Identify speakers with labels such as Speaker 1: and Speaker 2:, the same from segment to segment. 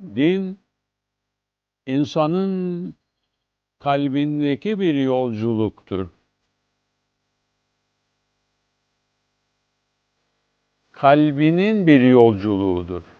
Speaker 1: Din, insanın kalbindeki bir yolculuktur. Kalbinin bir yolculuğudur.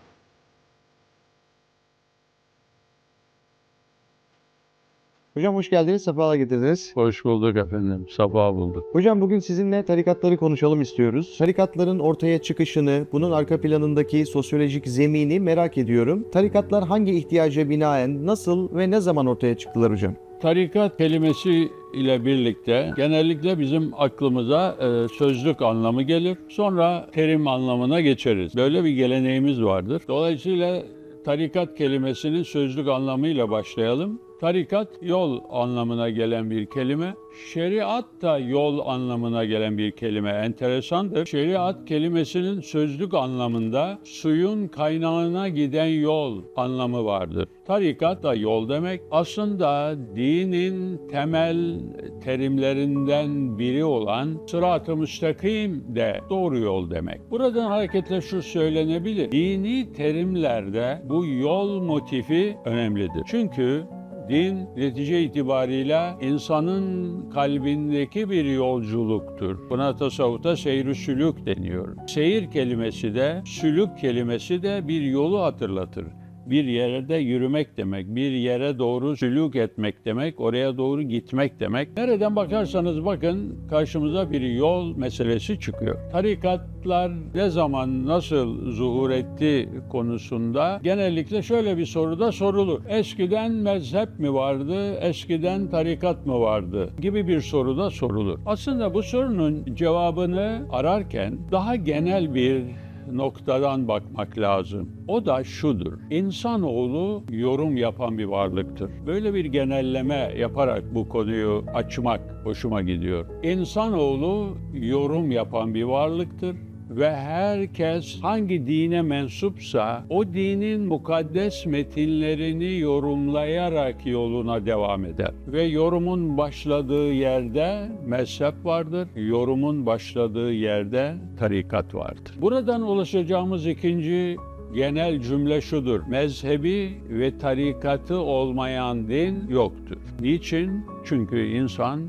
Speaker 2: Hocam hoş geldiniz, sefalar getirdiniz.
Speaker 1: Hoş bulduk efendim, sabah bulduk.
Speaker 2: Hocam bugün sizinle tarikatları konuşalım istiyoruz. Tarikatların ortaya çıkışını, bunun arka planındaki sosyolojik zemini merak ediyorum. Tarikatlar hangi ihtiyaca binaen, nasıl ve ne zaman ortaya çıktılar hocam?
Speaker 1: Tarikat kelimesi ile birlikte genellikle bizim aklımıza e, sözlük anlamı gelir. Sonra terim anlamına geçeriz. Böyle bir geleneğimiz vardır. Dolayısıyla tarikat kelimesinin sözlük anlamıyla başlayalım. Tarikat yol anlamına gelen bir kelime. Şeriat da yol anlamına gelen bir kelime. Enteresandır. Şeriat kelimesinin sözlük anlamında suyun kaynağına giden yol anlamı vardır. Tarikat da yol demek. Aslında dinin temel terimlerinden biri olan sırat-ı müstakim de doğru yol demek. Buradan hareketle şu söylenebilir. Dini terimlerde bu yol motifi önemlidir. Çünkü Din netice itibariyle insanın kalbindeki bir yolculuktur. Buna tasavvufta seyr sülük deniyor. Seyir kelimesi de, sülük kelimesi de bir yolu hatırlatır. Bir yerde yürümek demek, bir yere doğru sülük etmek demek, oraya doğru gitmek demek. Nereden bakarsanız bakın karşımıza bir yol meselesi çıkıyor. Tarikatlar ne zaman nasıl zuhur etti konusunda genellikle şöyle bir soru da sorulur. Eskiden mezhep mi vardı, eskiden tarikat mı vardı gibi bir soru da sorulur. Aslında bu sorunun cevabını ararken daha genel bir noktadan bakmak lazım. O da şudur. İnsanoğlu yorum yapan bir varlıktır. Böyle bir genelleme yaparak bu konuyu açmak hoşuma gidiyor. İnsanoğlu yorum yapan bir varlıktır ve herkes hangi dine mensupsa o dinin mukaddes metinlerini yorumlayarak yoluna devam eder. Ve yorumun başladığı yerde mezhep vardır, yorumun başladığı yerde tarikat vardır. Buradan ulaşacağımız ikinci genel cümle şudur. Mezhebi ve tarikatı olmayan din yoktur. Niçin? Çünkü insan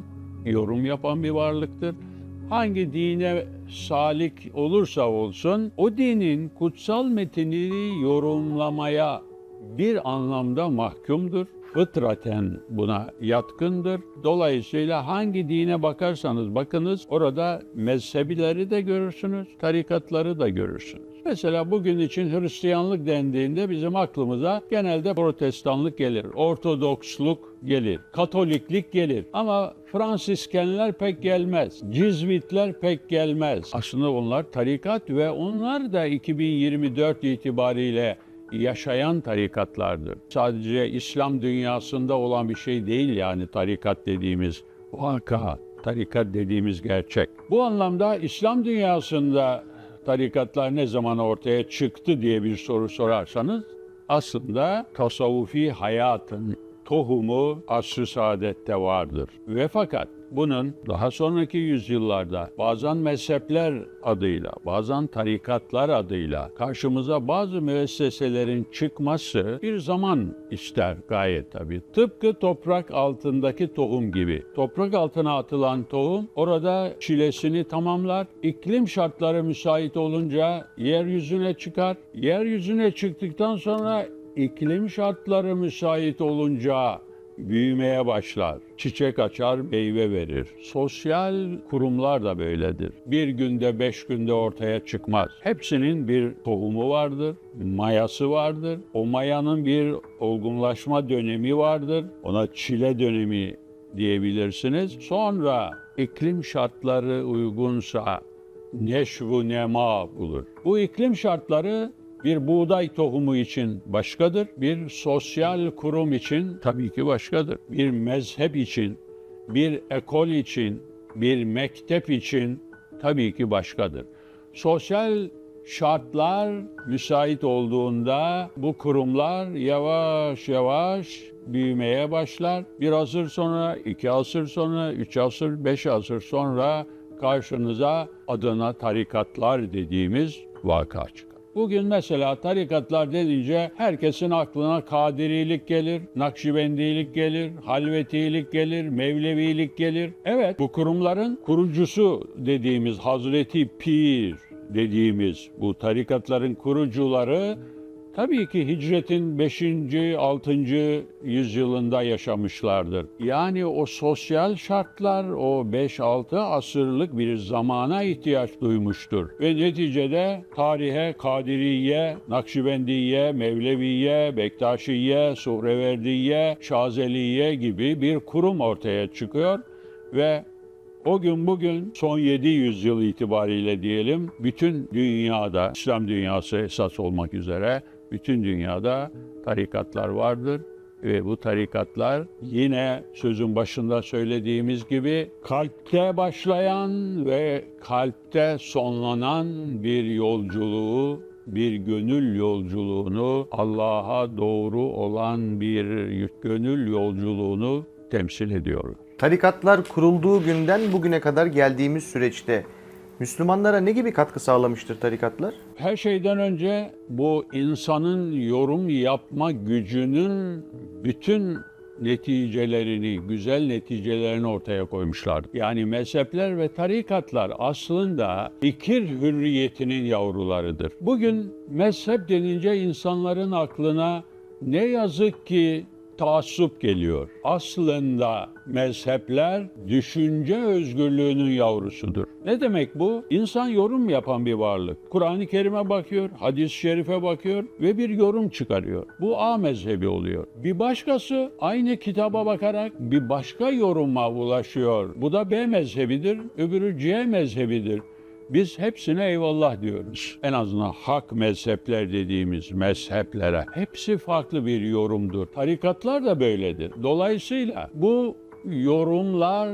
Speaker 1: yorum yapan bir varlıktır hangi dine salik olursa olsun o dinin kutsal metinini yorumlamaya bir anlamda mahkumdur. Fıtraten buna yatkındır. Dolayısıyla hangi dine bakarsanız bakınız orada mezhebileri de görürsünüz, tarikatları da görürsünüz. Mesela bugün için Hristiyanlık dendiğinde bizim aklımıza genelde protestanlık gelir, ortodoksluk gelir, katoliklik gelir. Ama Fransiskenler pek gelmez, Cizvitler pek gelmez. Aslında onlar tarikat ve onlar da 2024 itibariyle yaşayan tarikatlardır. Sadece İslam dünyasında olan bir şey değil yani tarikat dediğimiz vaka, tarikat dediğimiz gerçek. Bu anlamda İslam dünyasında tarikatlar ne zaman ortaya çıktı diye bir soru sorarsanız aslında tasavvufi hayatın tohumu asr-ı saadette vardır. Ve fakat bunun daha sonraki yüzyıllarda bazen mezhepler adıyla, bazen tarikatlar adıyla karşımıza bazı müesseselerin çıkması bir zaman ister gayet tabii. Tıpkı toprak altındaki tohum gibi. Toprak altına atılan tohum orada çilesini tamamlar. İklim şartları müsait olunca yeryüzüne çıkar. Yeryüzüne çıktıktan sonra iklim şartları müsait olunca büyümeye başlar. Çiçek açar, meyve verir. Sosyal kurumlar da böyledir. Bir günde, beş günde ortaya çıkmaz. Hepsinin bir tohumu vardır, mayası vardır. O mayanın bir olgunlaşma dönemi vardır. Ona çile dönemi diyebilirsiniz. Sonra iklim şartları uygunsa neşvu nema bulur. Bu iklim şartları bir buğday tohumu için başkadır, bir sosyal kurum için tabii ki başkadır. Bir mezhep için, bir ekol için, bir mektep için tabii ki başkadır. Sosyal şartlar müsait olduğunda bu kurumlar yavaş yavaş büyümeye başlar. Bir asır sonra, iki asır sonra, üç asır, beş asır sonra karşınıza adına tarikatlar dediğimiz vaka. Bugün mesela tarikatlar denince herkesin aklına Kadirilik gelir, Nakşibendilik gelir, Halvetilik gelir, Mevlevilik gelir. Evet bu kurumların kurucusu dediğimiz Hazreti Pir dediğimiz bu tarikatların kurucuları Tabii ki hicretin 5. 6. yüzyılında yaşamışlardır. Yani o sosyal şartlar o 5-6 asırlık bir zamana ihtiyaç duymuştur. Ve neticede tarihe Kadiriye, Nakşibendiye, Mevleviye, Bektaşiye, Suhreverdiye, Şazeliye gibi bir kurum ortaya çıkıyor ve o gün bugün son 700 yıl itibariyle diyelim bütün dünyada İslam dünyası esas olmak üzere bütün dünyada tarikatlar vardır ve bu tarikatlar yine sözün başında söylediğimiz gibi kalpte başlayan ve kalpte sonlanan bir yolculuğu bir gönül yolculuğunu Allah'a doğru olan bir gönül yolculuğunu temsil ediyor.
Speaker 2: Tarikatlar kurulduğu günden bugüne kadar geldiğimiz süreçte Müslümanlara ne gibi katkı sağlamıştır tarikatlar?
Speaker 1: Her şeyden önce bu insanın yorum yapma gücünün bütün neticelerini, güzel neticelerini ortaya koymuşlar. Yani mezhepler ve tarikatlar aslında fikir hürriyetinin yavrularıdır. Bugün mezhep denince insanların aklına ne yazık ki taassup geliyor. Aslında mezhepler düşünce özgürlüğünün yavrusudur. Ne demek bu? İnsan yorum yapan bir varlık. Kur'an-ı Kerim'e bakıyor, hadis-i şerife bakıyor ve bir yorum çıkarıyor. Bu A mezhebi oluyor. Bir başkası aynı kitaba bakarak bir başka yoruma ulaşıyor. Bu da B mezhebidir, öbürü C mezhebidir. Biz hepsine eyvallah diyoruz. En azından hak mezhepler dediğimiz mezheplere. Hepsi farklı bir yorumdur. Tarikatlar da böyledir. Dolayısıyla bu yorumlar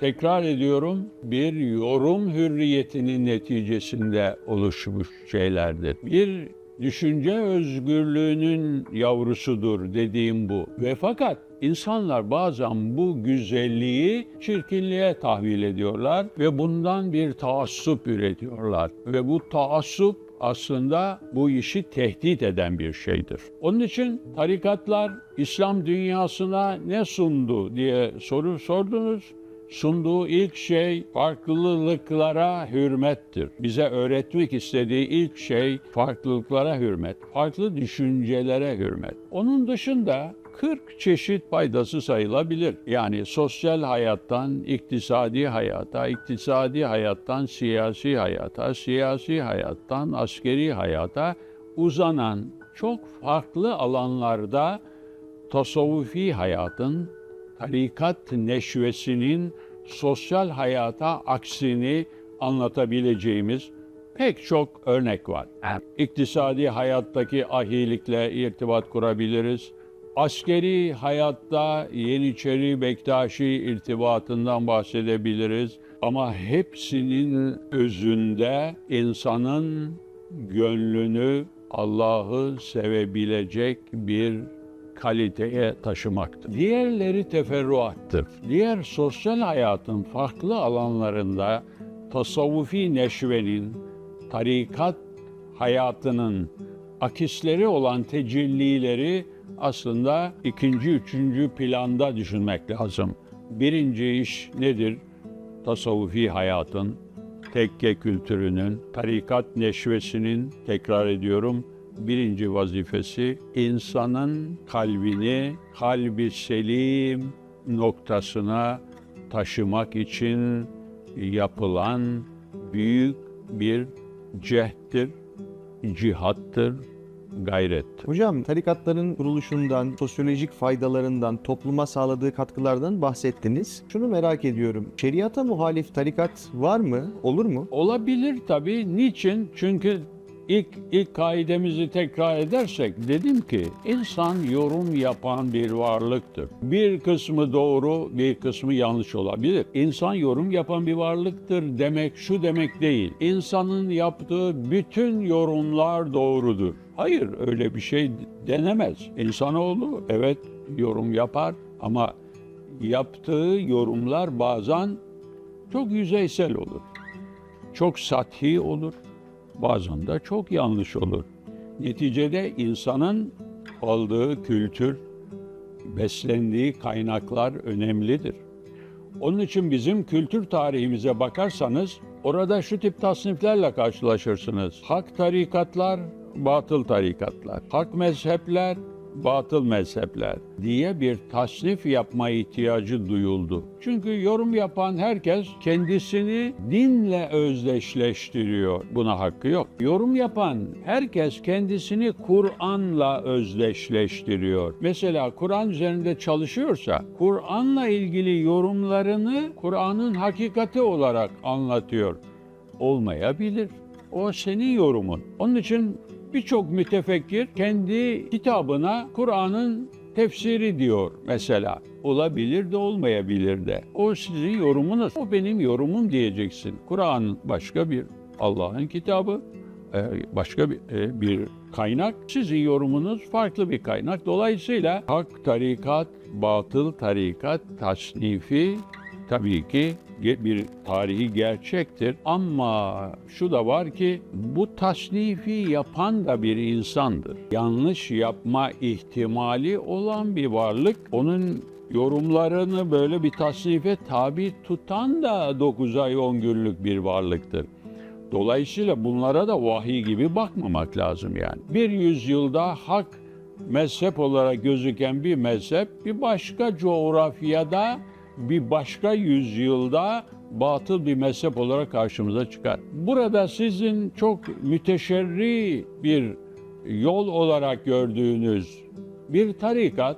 Speaker 1: tekrar ediyorum bir yorum hürriyetinin neticesinde oluşmuş şeylerdir. Bir düşünce özgürlüğünün yavrusudur dediğim bu. Ve fakat insanlar bazen bu güzelliği çirkinliğe tahvil ediyorlar ve bundan bir taassup üretiyorlar. Ve bu taassup aslında bu işi tehdit eden bir şeydir. Onun için tarikatlar İslam dünyasına ne sundu diye soru sordunuz sunduğu ilk şey farklılıklara hürmettir. Bize öğretmek istediği ilk şey farklılıklara hürmet, farklı düşüncelere hürmet. Onun dışında 40 çeşit faydası sayılabilir. Yani sosyal hayattan iktisadi hayata, iktisadi hayattan siyasi hayata, siyasi hayattan askeri hayata uzanan çok farklı alanlarda tasavvufi hayatın tarikat neşvesinin sosyal hayata aksini anlatabileceğimiz pek çok örnek var. İktisadi hayattaki ahilikle irtibat kurabiliriz. Askeri hayatta Yeniçeri Bektaşi irtibatından bahsedebiliriz. Ama hepsinin özünde insanın gönlünü Allah'ı sevebilecek bir kaliteye taşımaktır. Diğerleri teferruattır. Diğer sosyal hayatın farklı alanlarında tasavvufi neşvenin, tarikat hayatının akisleri olan tecellileri aslında ikinci, üçüncü planda düşünmek lazım. Birinci iş nedir? Tasavvufi hayatın, tekke kültürünün, tarikat neşvesinin, tekrar ediyorum, birinci vazifesi insanın kalbini kalbi selim noktasına taşımak için yapılan büyük bir cehdtir, cihattır, gayrettir.
Speaker 2: Hocam tarikatların kuruluşundan, sosyolojik faydalarından, topluma sağladığı katkılardan bahsettiniz. Şunu merak ediyorum. Şeriata muhalif tarikat var mı? Olur mu?
Speaker 1: Olabilir tabii. Niçin? Çünkü ilk ilk kaidemizi tekrar edersek dedim ki insan yorum yapan bir varlıktır. Bir kısmı doğru, bir kısmı yanlış olabilir. İnsan yorum yapan bir varlıktır demek şu demek değil. İnsanın yaptığı bütün yorumlar doğrudur. Hayır öyle bir şey denemez. İnsanoğlu evet yorum yapar ama yaptığı yorumlar bazen çok yüzeysel olur. Çok sathi olur bazen de çok yanlış olur. Neticede insanın aldığı kültür, beslendiği kaynaklar önemlidir. Onun için bizim kültür tarihimize bakarsanız orada şu tip tasniflerle karşılaşırsınız. Hak tarikatlar, batıl tarikatlar. Hak mezhepler, batıl mezhepler diye bir tasnif yapma ihtiyacı duyuldu. Çünkü yorum yapan herkes kendisini dinle özdeşleştiriyor. Buna hakkı yok. Yorum yapan herkes kendisini Kur'an'la özdeşleştiriyor. Mesela Kur'an üzerinde çalışıyorsa Kur'an'la ilgili yorumlarını Kur'an'ın hakikati olarak anlatıyor. Olmayabilir. O senin yorumun. Onun için birçok mütefekkir kendi kitabına Kur'an'ın tefsiri diyor mesela. Olabilir de olmayabilir de. O sizin yorumunuz. O benim yorumum diyeceksin. Kur'an başka bir Allah'ın kitabı, e, başka bir, e, bir kaynak. Sizin yorumunuz farklı bir kaynak. Dolayısıyla hak tarikat, batıl tarikat tasnifi tabii ki bir tarihi gerçektir ama şu da var ki bu tasnifi yapan da bir insandır. Yanlış yapma ihtimali olan bir varlık. Onun yorumlarını böyle bir tasnife tabi tutan da 9 ay 10 günlük bir varlıktır. Dolayısıyla bunlara da vahiy gibi bakmamak lazım yani. Bir yüzyılda hak mezhep olarak gözüken bir mezhep bir başka coğrafyada bir başka yüzyılda batıl bir mezhep olarak karşımıza çıkar. Burada sizin çok müteşerri bir yol olarak gördüğünüz bir tarikat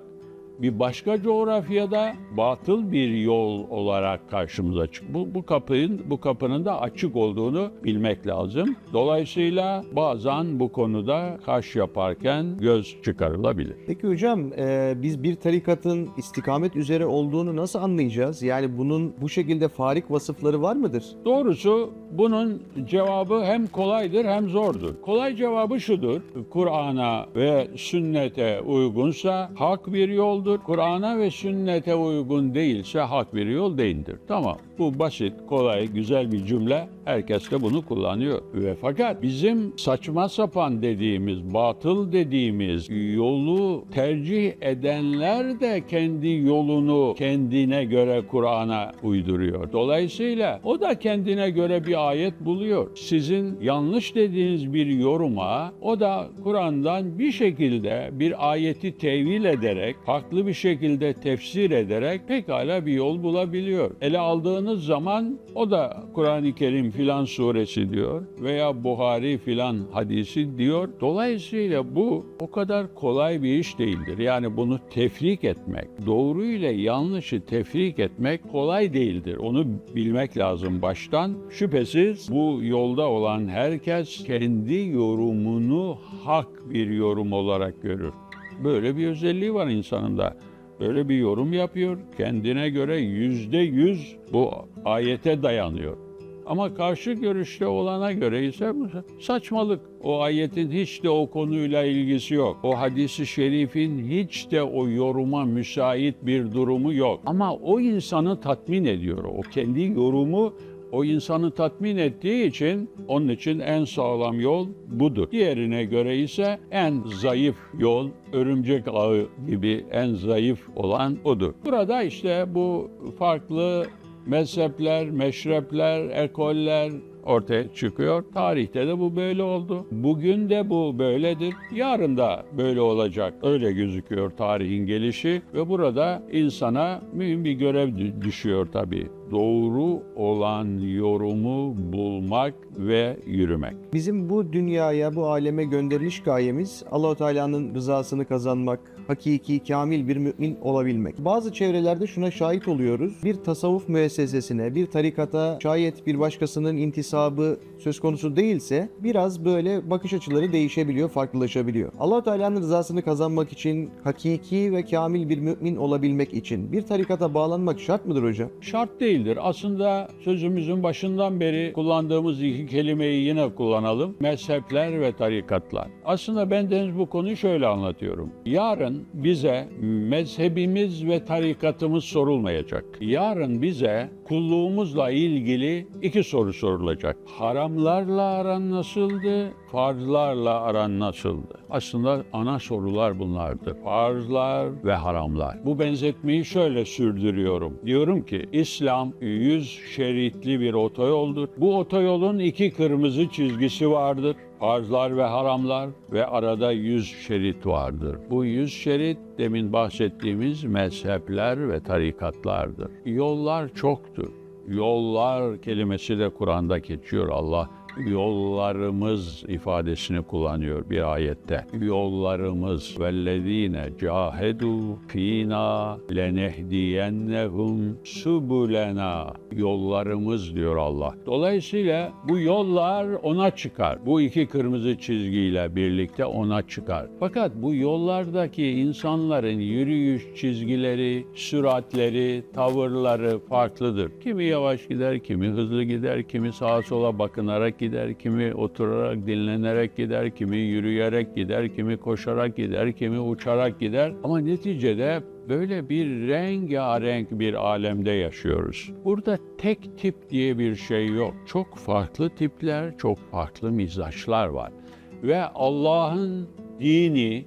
Speaker 1: bir başka coğrafyada batıl bir yol olarak karşımıza çık. Bu, bu kapının bu kapının da açık olduğunu bilmek lazım. Dolayısıyla bazen bu konuda kaş yaparken göz çıkarılabilir.
Speaker 2: Peki hocam e, biz bir tarikatın istikamet üzere olduğunu nasıl anlayacağız? Yani bunun bu şekilde farik vasıfları var mıdır?
Speaker 1: Doğrusu bunun cevabı hem kolaydır hem zordur. Kolay cevabı şudur. Kur'an'a ve sünnete uygunsa hak bir yoldur. Kur'an'a ve sünnete uygun değilse hak bir yol değildir. Tamam. Bu basit, kolay, güzel bir cümle. Herkes de bunu kullanıyor. Ve fakat bizim saçma sapan dediğimiz, batıl dediğimiz yolu tercih edenler de kendi yolunu kendine göre Kur'an'a uyduruyor. Dolayısıyla o da kendine göre bir ayet buluyor. Sizin yanlış dediğiniz bir yoruma o da Kur'an'dan bir şekilde bir ayeti tevil ederek, farklı bir şekilde tefsir ederek pekala bir yol bulabiliyor. Ele aldığınız zaman o da Kur'an-ı Kerim filan suresi diyor veya Buhari filan hadisi diyor. Dolayısıyla bu o kadar kolay bir iş değildir. Yani bunu tefrik etmek, doğru ile yanlışı tefrik etmek kolay değildir. Onu bilmek lazım baştan. Şüphesiz bu yolda olan herkes kendi yorumunu hak bir yorum olarak görür. Böyle bir özelliği var insanında. Böyle bir yorum yapıyor. Kendine göre yüzde yüz bu ayete dayanıyor. Ama karşı görüşte olana göre ise saçmalık. O ayetin hiç de o konuyla ilgisi yok. O hadisi şerifin hiç de o yoruma müsait bir durumu yok. Ama o insanı tatmin ediyor. O kendi yorumu o insanı tatmin ettiği için onun için en sağlam yol budur. Diğerine göre ise en zayıf yol örümcek ağı gibi en zayıf olan odur. Burada işte bu farklı mezhepler, meşrepler, ekoller ortaya çıkıyor. Tarihte de bu böyle oldu. Bugün de bu böyledir. Yarın da böyle olacak. Öyle gözüküyor tarihin gelişi ve burada insana mühim bir görev dü- düşüyor tabii. Doğru olan yorumu bulmak ve yürümek.
Speaker 2: Bizim bu dünyaya, bu aleme gönderiliş gayemiz Allahu Teala'nın rızasını kazanmak, hakiki, kamil bir mümin olabilmek. Bazı çevrelerde şuna şahit oluyoruz. Bir tasavvuf müessesesine, bir tarikata şayet bir başkasının intisabı söz konusu değilse biraz böyle bakış açıları değişebiliyor, farklılaşabiliyor. Allahu Teala'nın rızasını kazanmak için, hakiki ve kamil bir mümin olabilmek için bir tarikata bağlanmak şart mıdır hocam?
Speaker 1: Şart değildir. Aslında sözümüzün başından beri kullandığımız iki kelimeyi yine kullanalım. Mezhepler ve tarikatlar. Aslında ben deniz bu konuyu şöyle anlatıyorum. Yarın bize mezhebimiz ve tarikatımız sorulmayacak. Yarın bize kulluğumuzla ilgili iki soru sorulacak. Haramlarla aran nasıldı? Farzlarla aran nasıldı? Aslında ana sorular bunlardır. Farzlar ve haramlar. Bu benzetmeyi şöyle sürdürüyorum. Diyorum ki İslam yüz şeritli bir otoyoldur. Bu otoyolun iki kırmızı çizgisi vardır. Farzlar ve haramlar ve arada yüz şerit vardır. Bu yüz şerit demin bahsettiğimiz mezhepler ve tarikatlardır. Yollar çoktur. Yollar kelimesi de Kur'an'da geçiyor. Allah yollarımız ifadesini kullanıyor bir ayette. Yollarımız vellezine cahedu fina lenehdiyennehum subulena yollarımız diyor Allah. Dolayısıyla bu yollar ona çıkar. Bu iki kırmızı çizgiyle birlikte ona çıkar. Fakat bu yollardaki insanların yürüyüş çizgileri, süratleri, tavırları farklıdır. Kimi yavaş gider, kimi hızlı gider, kimi sağa sola bakınarak gider, kimi oturarak dinlenerek gider, kimi yürüyerek gider, kimi koşarak gider, kimi uçarak gider. Ama neticede böyle bir rengarenk bir alemde yaşıyoruz. Burada tek tip diye bir şey yok. Çok farklı tipler, çok farklı mizaçlar var. Ve Allah'ın dini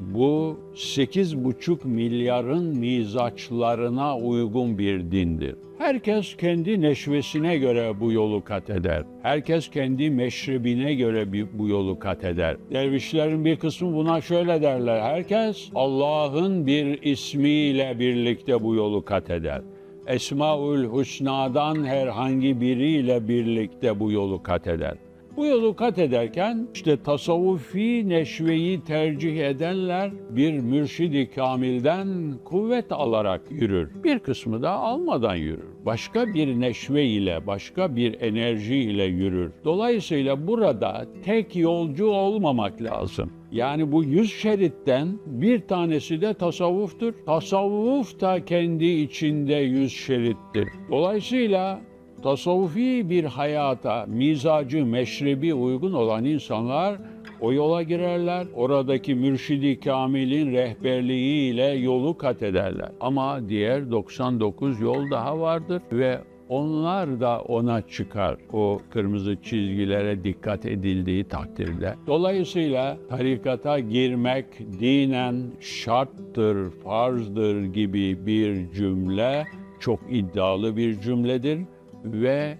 Speaker 1: bu 8,5 milyarın mizaçlarına uygun bir dindir. Herkes kendi neşvesine göre bu yolu kat eder. Herkes kendi meşrebine göre bu yolu kat eder. Dervişlerin bir kısmı buna şöyle derler. Herkes Allah'ın bir ismiyle birlikte bu yolu kat eder. Esmaül Hüsna'dan herhangi biriyle birlikte bu yolu kat eder. Bu yolu kat ederken işte tasavvufi neşveyi tercih edenler bir mürşidi kamilden kuvvet alarak yürür. Bir kısmı da almadan yürür. Başka bir neşve ile, başka bir enerji ile yürür. Dolayısıyla burada tek yolcu olmamak lazım. Yani bu yüz şeritten bir tanesi de tasavvuftur. Tasavvuf da kendi içinde yüz şerittir. Dolayısıyla tasavvufi bir hayata, mizacı, meşrebi uygun olan insanlar o yola girerler. Oradaki mürşidi kamilin rehberliğiyle yolu kat ederler. Ama diğer 99 yol daha vardır ve onlar da ona çıkar o kırmızı çizgilere dikkat edildiği takdirde. Dolayısıyla tarikata girmek dinen şarttır, farzdır gibi bir cümle çok iddialı bir cümledir ve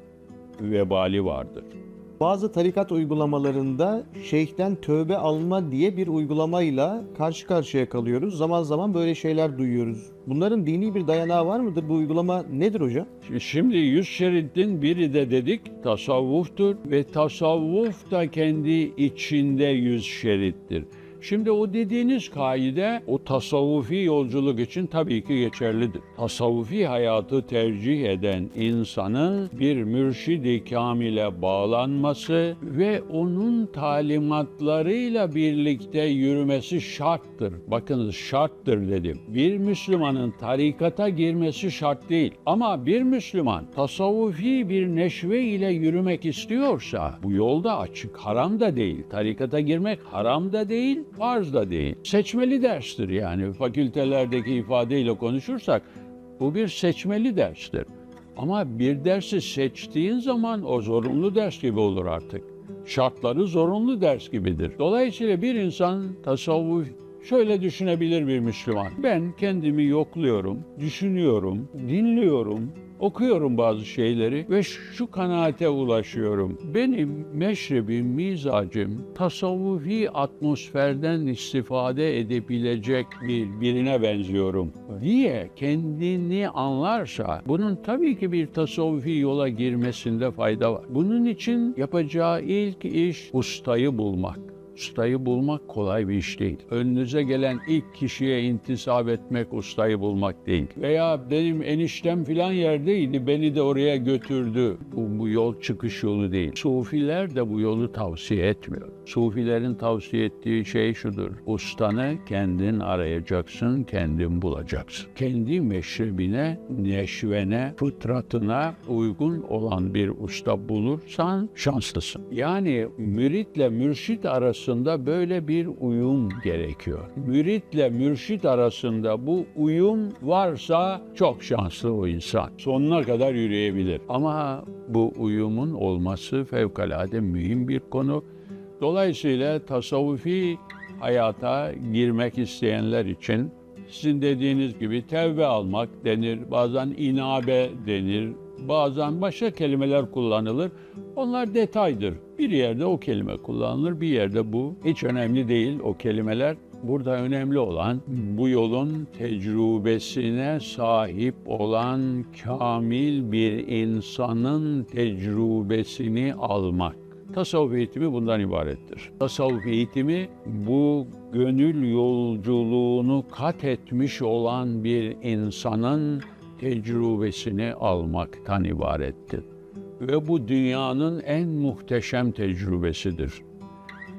Speaker 1: vebali vardır.
Speaker 2: Bazı tarikat uygulamalarında şeyhten tövbe alma diye bir uygulamayla karşı karşıya kalıyoruz. Zaman zaman böyle şeyler duyuyoruz. Bunların dini bir dayanağı var mıdır? Bu uygulama nedir hocam?
Speaker 1: Şimdi yüz şeritin biri de dedik tasavvuftur ve tasavvuf da kendi içinde yüz şerittir. Şimdi o dediğiniz kaide o tasavvufi yolculuk için tabii ki geçerlidir. Tasavvufi hayatı tercih eden insanın bir mürşidi kamile bağlanması ve onun talimatlarıyla birlikte yürümesi şarttır. Bakınız şarttır dedim. Bir Müslümanın tarikata girmesi şart değil. Ama bir Müslüman tasavvufi bir neşve ile yürümek istiyorsa bu yolda açık. Haram da değil. Tarikata girmek haram da değil, farz da değil. Seçmeli derstir yani. Fakültelerdeki ifadeyle konuşursak bu bir seçmeli derstir. Ama bir dersi seçtiğin zaman o zorunlu ders gibi olur artık. Şartları zorunlu ders gibidir. Dolayısıyla bir insan tasavvuf şöyle düşünebilir bir Müslüman. Ben kendimi yokluyorum, düşünüyorum, dinliyorum, okuyorum bazı şeyleri ve şu kanaate ulaşıyorum. Benim meşrebim, mizacım tasavvufi atmosferden istifade edebilecek bir birine benziyorum diye kendini anlarsa bunun tabii ki bir tasavvufi yola girmesinde fayda var. Bunun için yapacağı ilk iş ustayı bulmak. Ustayı bulmak kolay bir iş değil. Önünüze gelen ilk kişiye intisap etmek ustayı bulmak değil. Veya benim eniştem filan yerdeydi, beni de oraya götürdü. Bu, bu yol çıkış yolu değil. Sufiler de bu yolu tavsiye etmiyor. Sufilerin tavsiye ettiği şey şudur. Ustanı kendin arayacaksın, kendin bulacaksın. Kendi meşrebine, neşvene, fıtratına uygun olan bir usta bulursan şanslısın. Yani müritle mürşit arasında arasında böyle bir uyum gerekiyor. Müritle mürşit arasında bu uyum varsa çok şanslı o insan. Sonuna kadar yürüyebilir. Ama bu uyumun olması fevkalade mühim bir konu. Dolayısıyla tasavvufi hayata girmek isteyenler için sizin dediğiniz gibi tevbe almak denir, bazen inabe denir, bazen başka kelimeler kullanılır. Onlar detaydır. Bir yerde o kelime kullanılır, bir yerde bu. Hiç önemli değil o kelimeler. Burada önemli olan bu yolun tecrübesine sahip olan kamil bir insanın tecrübesini almak. Tasavvuf eğitimi bundan ibarettir. Tasavvuf eğitimi bu gönül yolculuğunu kat etmiş olan bir insanın tecrübesini almaktan ibarettir. Ve bu dünyanın en muhteşem tecrübesidir.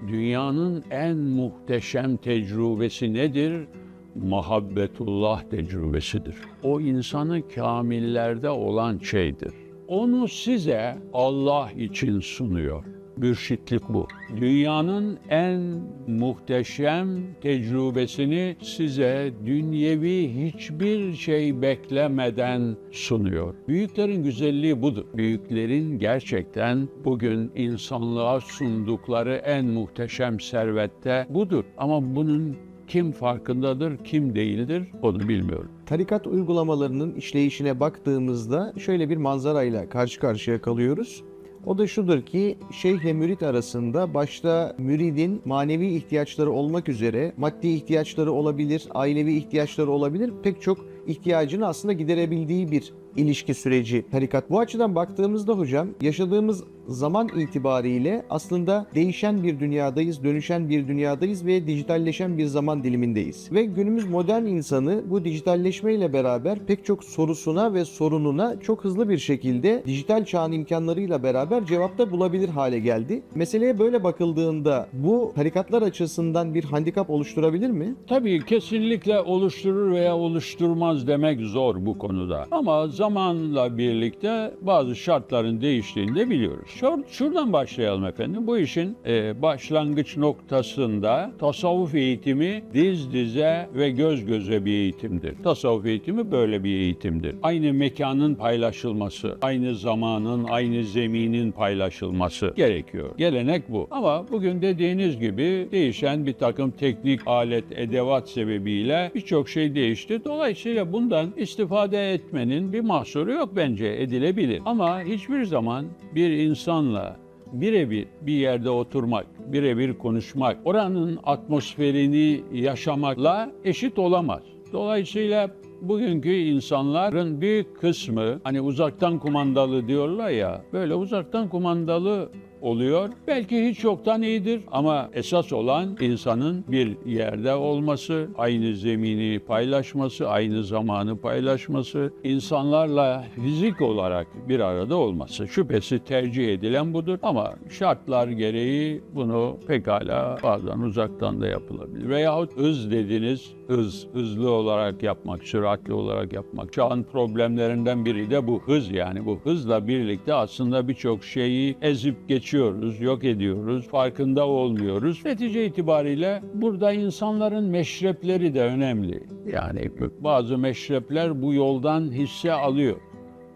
Speaker 1: Dünyanın en muhteşem tecrübesi nedir? Muhabbetullah tecrübesidir. O insanı kamillerde olan şeydir. Onu size Allah için sunuyor. Mürşitlik bu. Dünyanın en muhteşem tecrübesini size dünyevi hiçbir şey beklemeden sunuyor. Büyüklerin güzelliği budur. Büyüklerin gerçekten bugün insanlığa sundukları en muhteşem servette budur. Ama bunun kim farkındadır, kim değildir onu bilmiyorum.
Speaker 2: Tarikat uygulamalarının işleyişine baktığımızda şöyle bir manzarayla karşı karşıya kalıyoruz. O da şudur ki şeyh ile mürit arasında başta müridin manevi ihtiyaçları olmak üzere maddi ihtiyaçları olabilir, ailevi ihtiyaçları olabilir. Pek çok ihtiyacını aslında giderebildiği bir ilişki süreci tarikat. Bu açıdan baktığımızda hocam yaşadığımız zaman itibariyle aslında değişen bir dünyadayız, dönüşen bir dünyadayız ve dijitalleşen bir zaman dilimindeyiz. Ve günümüz modern insanı bu dijitalleşmeyle beraber pek çok sorusuna ve sorununa çok hızlı bir şekilde dijital çağın imkanlarıyla beraber cevapta bulabilir hale geldi. Meseleye böyle bakıldığında bu tarikatlar açısından bir handikap oluşturabilir mi?
Speaker 1: Tabii kesinlikle oluşturur veya oluşturmaz demek zor bu konuda. Ama zamanla birlikte bazı şartların değiştiğini de biliyoruz. Şur- Şuradan başlayalım efendim. Bu işin e, başlangıç noktasında tasavvuf eğitimi diz dize ve göz göze bir eğitimdir. Tasavvuf eğitimi böyle bir eğitimdir. Aynı mekanın paylaşılması, aynı zamanın, aynı zeminin paylaşılması gerekiyor. Gelenek bu. Ama bugün dediğiniz gibi değişen bir takım teknik alet, edevat sebebiyle birçok şey değişti. Dolayısıyla bundan istifade etmenin bir mahsuru yok bence edilebilir. Ama hiçbir zaman bir insanla birebir bir yerde oturmak, birebir konuşmak, oranın atmosferini yaşamakla eşit olamaz. Dolayısıyla bugünkü insanların büyük kısmı hani uzaktan kumandalı diyorlar ya böyle uzaktan kumandalı oluyor. Belki hiç yoktan iyidir ama esas olan insanın bir yerde olması, aynı zemini paylaşması, aynı zamanı paylaşması, insanlarla fizik olarak bir arada olması. Şüphesi tercih edilen budur ama şartlar gereği bunu pekala bazen uzaktan da yapılabilir. Veyahut hız dediniz, hız, hızlı olarak yapmak, süratli olarak yapmak. Çağın problemlerinden biri de bu hız yani. Bu hızla birlikte aslında birçok şeyi ezip geçiyoruz, yok ediyoruz, farkında olmuyoruz. Netice itibariyle burada insanların meşrepleri de önemli. Yani bazı meşrepler bu yoldan hisse alıyor.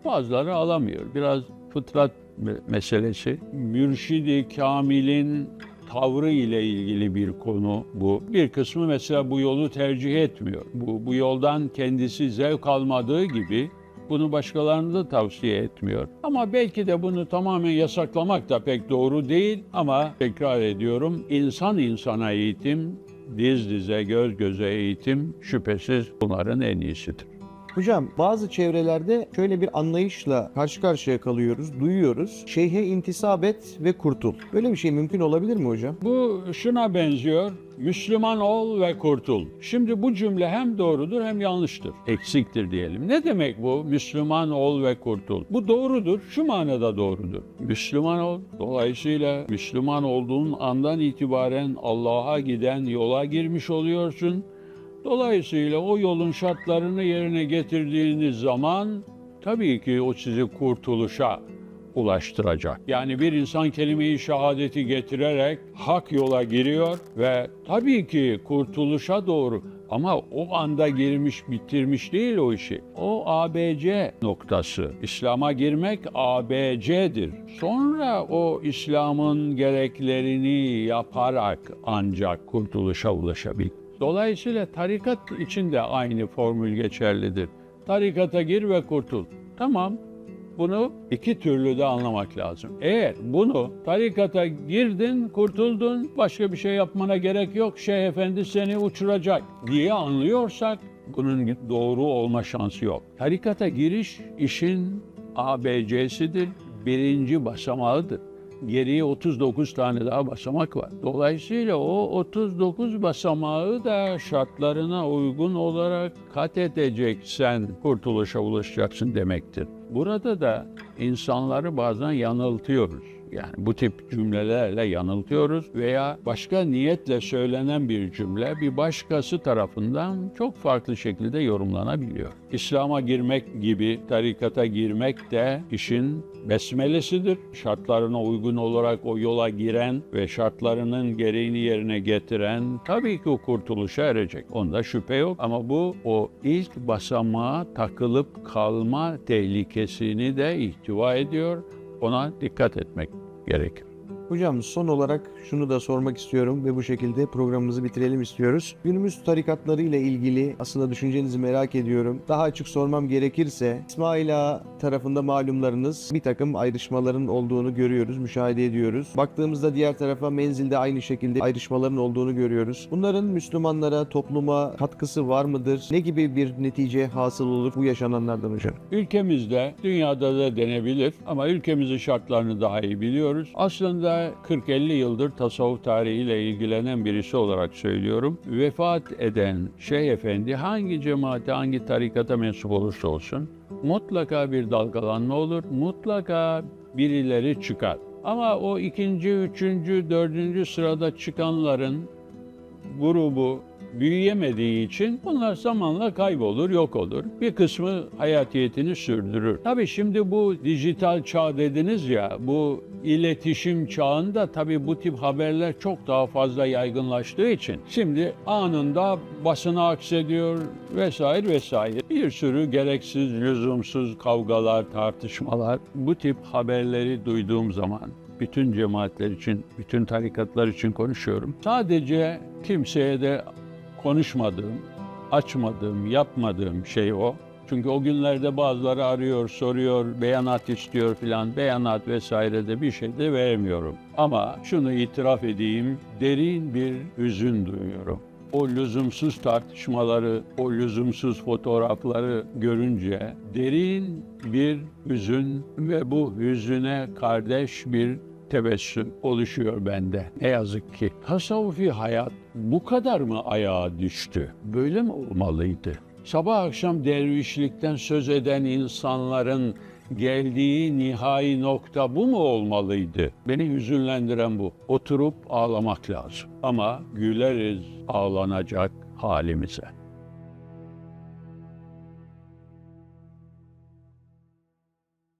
Speaker 1: Bazıları alamıyor. Biraz fıtrat me- meselesi. Mürşidi Kamil'in tavrı ile ilgili bir konu bu. Bir kısmı mesela bu yolu tercih etmiyor. Bu, bu yoldan kendisi zevk almadığı gibi bunu başkalarına da tavsiye etmiyor. Ama belki de bunu tamamen yasaklamak da pek doğru değil. Ama tekrar ediyorum insan insana eğitim, diz dize göz göze eğitim şüphesiz bunların en iyisidir.
Speaker 2: Hocam bazı çevrelerde şöyle bir anlayışla karşı karşıya kalıyoruz, duyuyoruz. Şeyhe intisap et ve kurtul. Böyle bir şey mümkün olabilir mi hocam?
Speaker 1: Bu şuna benziyor. Müslüman ol ve kurtul. Şimdi bu cümle hem doğrudur hem yanlıştır. Eksiktir diyelim. Ne demek bu? Müslüman ol ve kurtul. Bu doğrudur. Şu manada doğrudur. Müslüman ol. Dolayısıyla Müslüman olduğun andan itibaren Allah'a giden yola girmiş oluyorsun. Dolayısıyla o yolun şartlarını yerine getirdiğiniz zaman tabii ki o sizi kurtuluşa, ulaştıracak. Yani bir insan kelime-i şehadeti getirerek hak yola giriyor ve tabii ki kurtuluşa doğru ama o anda girmiş bitirmiş değil o işi. O ABC noktası. İslam'a girmek ABC'dir. Sonra o İslam'ın gereklerini yaparak ancak kurtuluşa ulaşabilir. Dolayısıyla tarikat için de aynı formül geçerlidir. Tarikata gir ve kurtul. Tamam. Bunu iki türlü de anlamak lazım. Eğer bunu tarikata girdin, kurtuldun, başka bir şey yapmana gerek yok, Şeyh Efendi seni uçuracak diye anlıyorsak bunun doğru olma şansı yok. Tarikata giriş işin ABC'sidir, birinci basamağıdır. Geriye 39 tane daha basamak var. Dolayısıyla o 39 basamağı da şartlarına uygun olarak kat edeceksen kurtuluşa ulaşacaksın demektir. Burada da insanları bazen yanıltıyoruz. Yani bu tip cümlelerle yanıltıyoruz veya başka niyetle söylenen bir cümle bir başkası tarafından çok farklı şekilde yorumlanabiliyor. İslam'a girmek gibi tarikata girmek de işin besmelesidir. Şartlarına uygun olarak o yola giren ve şartlarının gereğini yerine getiren tabii ki o kurtuluşa erecek. Onda şüphe yok ama bu o ilk basamağa takılıp kalma tehlikesini de ihtiva ediyor. Ona dikkat etmek gerekir.
Speaker 2: Hocam son olarak şunu da sormak istiyorum ve bu şekilde programımızı bitirelim istiyoruz. Günümüz tarikatları ile ilgili aslında düşüncenizi merak ediyorum. Daha açık sormam gerekirse İsmail Ağa tarafında malumlarınız bir takım ayrışmaların olduğunu görüyoruz, müşahede ediyoruz. Baktığımızda diğer tarafa menzilde aynı şekilde ayrışmaların olduğunu görüyoruz. Bunların Müslümanlara, topluma katkısı var mıdır? Ne gibi bir netice hasıl olur bu yaşananlardan hocam?
Speaker 1: Ülkemizde, dünyada da denebilir ama ülkemizin şartlarını daha iyi biliyoruz. Aslında 40-50 yıldır tasavvuf tarihiyle ilgilenen birisi olarak söylüyorum. Vefat eden Şeyh Efendi hangi cemaate, hangi tarikata mensup olursa olsun mutlaka bir dalgalanma olur, mutlaka birileri çıkar. Ama o ikinci, üçüncü, dördüncü sırada çıkanların grubu büyüyemediği için bunlar zamanla kaybolur, yok olur. Bir kısmı hayatiyetini sürdürür. Tabii şimdi bu dijital çağ dediniz ya, bu iletişim çağında tabii bu tip haberler çok daha fazla yaygınlaştığı için şimdi anında basına aksediyor vesaire vesaire. Bir sürü gereksiz, lüzumsuz kavgalar, tartışmalar. Bu tip haberleri duyduğum zaman bütün cemaatler için, bütün tarikatlar için konuşuyorum. Sadece kimseye de konuşmadığım, açmadığım, yapmadığım şey o. Çünkü o günlerde bazıları arıyor, soruyor, beyanat istiyor filan. Beyanat vesaire de bir şey de veremiyorum. Ama şunu itiraf edeyim, derin bir hüzün duyuyorum. O lüzumsuz tartışmaları, o lüzumsuz fotoğrafları görünce derin bir hüzün ve bu hüzüne kardeş bir tebessüm oluşuyor bende. Ne yazık ki. Tasavvufi hayat bu kadar mı ayağa düştü? Böyle mi olmalıydı? Sabah akşam dervişlikten söz eden insanların geldiği nihai nokta bu mu olmalıydı? Beni hüzünlendiren bu. Oturup ağlamak lazım. Ama güleriz ağlanacak halimize.